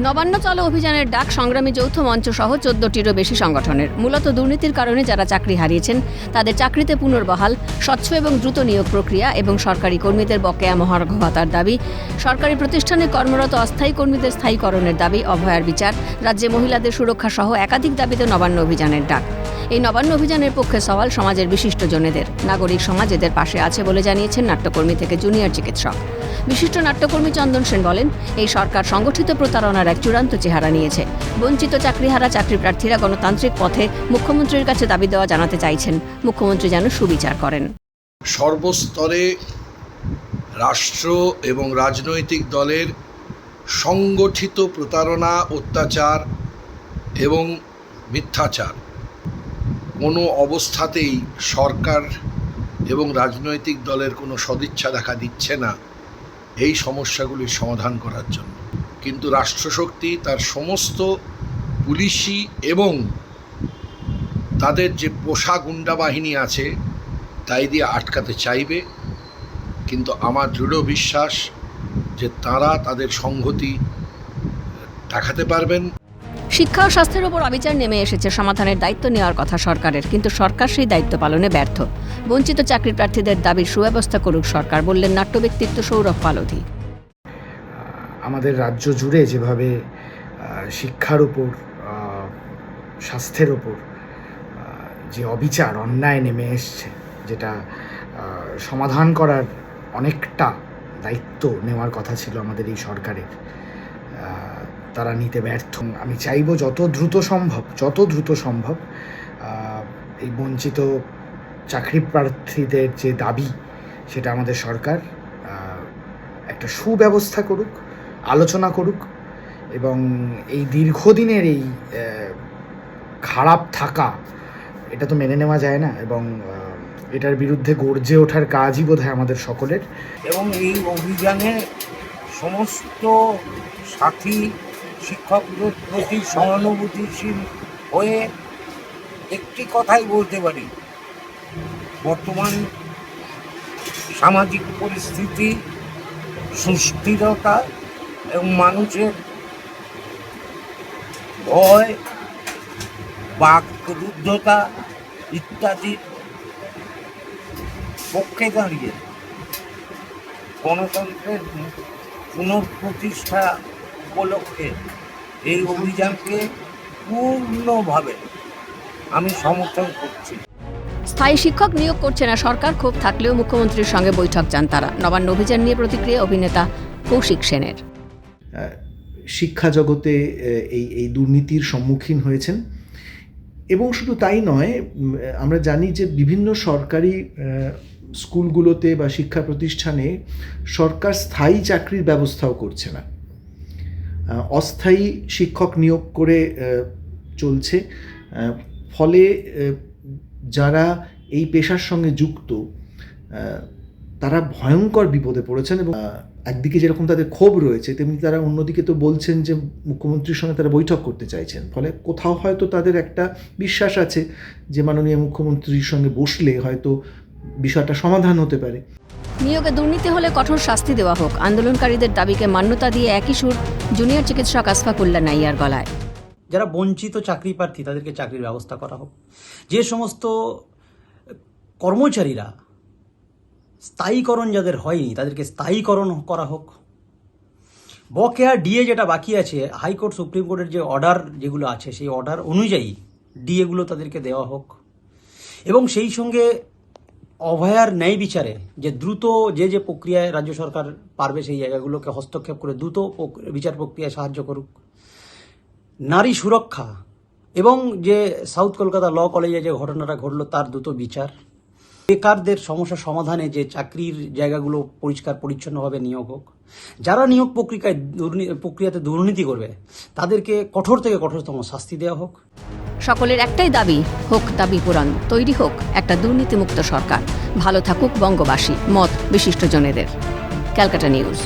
নবান্ন চলো অভিযানের ডাক সংগ্রামী যৌথ মঞ্চ সহ চোদ্দটিরও বেশি সংগঠনের। মূলত দুর্নীতির কারণে যারা চাকরি হারিয়েছেন, তাদের চাকরিতে পুনর্বহাল, স্বচ্ছ এবং দ্রুত নিয়োগ প্রক্রিয়া এবং সরকারি কর্মীদের বকেয়া মহার্ঘ ভাতার দাবি। সরকারি প্রতিষ্ঠানে কর্মরত অস্থায়ী কর্মীদের স্থায়ীকরণের দাবি, অভয়ার বিচার। রাজ্যে মহিলাদের সুরক্ষা সহ একাধিক দাবিতে নবান্ন অভিযানের ডাক। এই নবান্ন অভিযানের পক্ষে সওয়াল সমাজের বিশিষ্ট জনেদের নাগরিক সমাজ এদের পাশে আছে বলে জানিয়েছেন নাট্যকর্মী থেকে জুনিয়র চিকিৎসক। বিশিষ্ট নাট্যকর্মী চন্দন সেন বলেন, এই সরকার সংগঠিত প্রতারণার এক চূড়ান্ত চেহারা নিয়েছে। বঞ্চিত চাকরিহারা চাকরি প্রার্থীরা গণতান্ত্রিক পথে মুখ্যমন্ত্রীর কাছে দাবি দেওয়া জানাতে চাইছেন। মুখ্যমন্ত্রী যেন সুবিচার করেন। সর্বস্তরে রাষ্ট্র এবং রাজনৈতিক দলের সংগঠিত প্রতারণা, অত্যাচার এবং মিথ্যাচার কোনো অবস্থাতেই সরকার এবং রাজনৈতিক দলের কোনো সদিচ্ছা দেখা দিচ্ছে না এই সমস্যাগুলির সমাধান করার জন্য। কিন্তু রাষ্ট্রশক্তি, তার সমস্ত পুলিশি এবং তাদের যে পোষা গুন্ডা বাহিনী আছে, তাই দিয়ে আটকাতে চাইবে। কিন্তু আমার দৃঢ় বিশ্বাস যে তারা তাদের সংহতি দেখাতে পারবেন। শিক্ষা ও স্বাস্থ্যের উপর অবিচার নেমে এসেছে সমাধানের দায়িত্ব নেওয়ার কথা সরকারের। কিন্তু সরকার সেই দায়িত্ব পালনে ব্যর্থ। বঞ্চিত চাকরি প্রার্থীদের দাবির সুব্যবস্থা করুক সরকার বললেন নাট্য ব্যক্তিত্ব সৌরভ পালধি। আমাদের রাজ্য জুড়ে যেভাবে শিক্ষার উপর স্বাস্থ্যের আহ, যে অবিচার অন্যায় নেমে এসছে যেটা সমাধান করার অনেকটা দায়িত্ব নেওয়ার কথা ছিল আমাদের এই সরকারের। তারা নিতে ব্যর্থ। আমি চাইব যত দ্রুত সম্ভব, যত দ্রুত সম্ভব এই বঞ্চিত চাকরি প্রার্থীদের যে দাবি, সেটা আমাদের সরকার একটা সুব্যবস্থা করুক, আলোচনা করুক, এবং এই দীর্ঘদিনের এই খারাপ থাকা, এটা তো মেনে নেওয়া যায় না, এবং এটার বিরুদ্ধে গর্জে ওঠার কাজই বোধ আমাদের সকলের। এবং এই অভিযানে সমস্ত সাথী শিক্ষকদের প্রতি সহানুভূতিশীল হয়ে একটি কথাই বলতে পারি। বর্তমান সামাজিক পরিস্থিতি, সুস্থিরতা এবং মানুষের ভয়, বাকরুদ্ধতা ইত্যাদির পক্ষে দাঁড়িয়ে গণতন্ত্রের পুনঃপ্রতিষ্ঠা উপলক্ষে এই অভিযানকে পূর্ণভাবে আমি সমর্থন করছি। স্থায়ী শিক্ষক নিয়োগ করছে না সরকার ক্ষোভ থাকলেও মুখ্যমন্ত্রীর সঙ্গে বৈঠক চান তারা। নবান্ন অভিযান নিয়ে প্রতিক্রিয়া অভিনেতা কৌশিক সেনের। শিক্ষা জগতে এই এই দুর্নীতির সম্মুখীন হয়েছেন। এবং শুধু তাই নয় আমরা জানি যে বিভিন্ন সরকারি আহ, স্কুলগুলোতে বা শিক্ষা প্রতিষ্ঠানে সরকার স্থায়ী চাকরির ব্যবস্থাও করছে না। অস্থায়ী শিক্ষক নিয়োগ করে চলছে। ফলে যারা এই পেশার সঙ্গে যুক্ত তারা ভয়ঙ্কর বিপদে পড়েছেন এবং একদিকে যেরকম তাদের ক্ষোভ রয়েছে, তেমনি তারা অন্যদিকে তো বলছেন যে মুখ্যমন্ত্রীর সঙ্গে তারা বৈঠক করতে চাইছেন। ফলে কোথাও হয়তো তাদের একটা বিশ্বাস আছে যে মাননীয় মুখ্যমন্ত্রীর সঙ্গে বসলে হয়তো বিষয়টা সমাধান হতে পারে। নিয়োগে দুর্নীতি হলে কঠোর শাস্তি দেওয়া হোক। আন্দোলনকারীদের দাবিকে মান্যতা দিয়ে একই সুর জুনিয়র চিকিৎসক আসফাকুল্লা নাইয়ার গলায়। যারা বঞ্চিত চাকরি প্রার্থী তাদেরকে চাকরির ব্যবস্থা করা হোক। যে সমস্ত কর্মচারীরা স্থায়ীকরণ যাদের হয়নি, তাদেরকে স্থায়ীকরণ করা হোক। বকেয়া ডিএ যেটা বাকি আছে, হাইকোর্ট, সুপ্রিম কোর্টের যে অর্ডার যেগুলো আছে, সেই অর্ডার অনুযায়ী ডিএগুলো তাদেরকে দেওয়া হোক। এবং সেই সঙ্গে অভয়ার ন্যায় বিচারে যে দ্রুত যে যে প্রক্রিয়ায় রাজ্য সরকার পারবে সেই জায়গাগুলোকে হস্তক্ষেপ করে দ্রুত বিচার প্রক্রিয়ায় সাহায্য করুক। নারী সুরক্ষা এবং যে সাউথ কলকাতা ল কলেজে যে ঘটনাটা ঘটলো তার দ্রুত বিচার। বেকারদের সমস্যা সমাধানে যে চাকরির জায়গাগুলো পরিষ্কার পরিচ্ছন্নভাবে নিয়োগ হোক, যারা নিয়োগ প্রক্রিয়ায় প্রক্রিয়াতে দুর্নীতি করবে, তাদেরকে কঠোর থেকে কঠোরতম শাস্তি দেওয়া হোক। সকলের একটাই দাবি, হোক দাবি পূরণ, তৈরি হোক একটা দুর্নীতিমুক্ত সরকার। ভালো থাকুক বঙ্গবাসী, মত বিশিষ্টজনেদের। ক্যালকাটা নিউজ।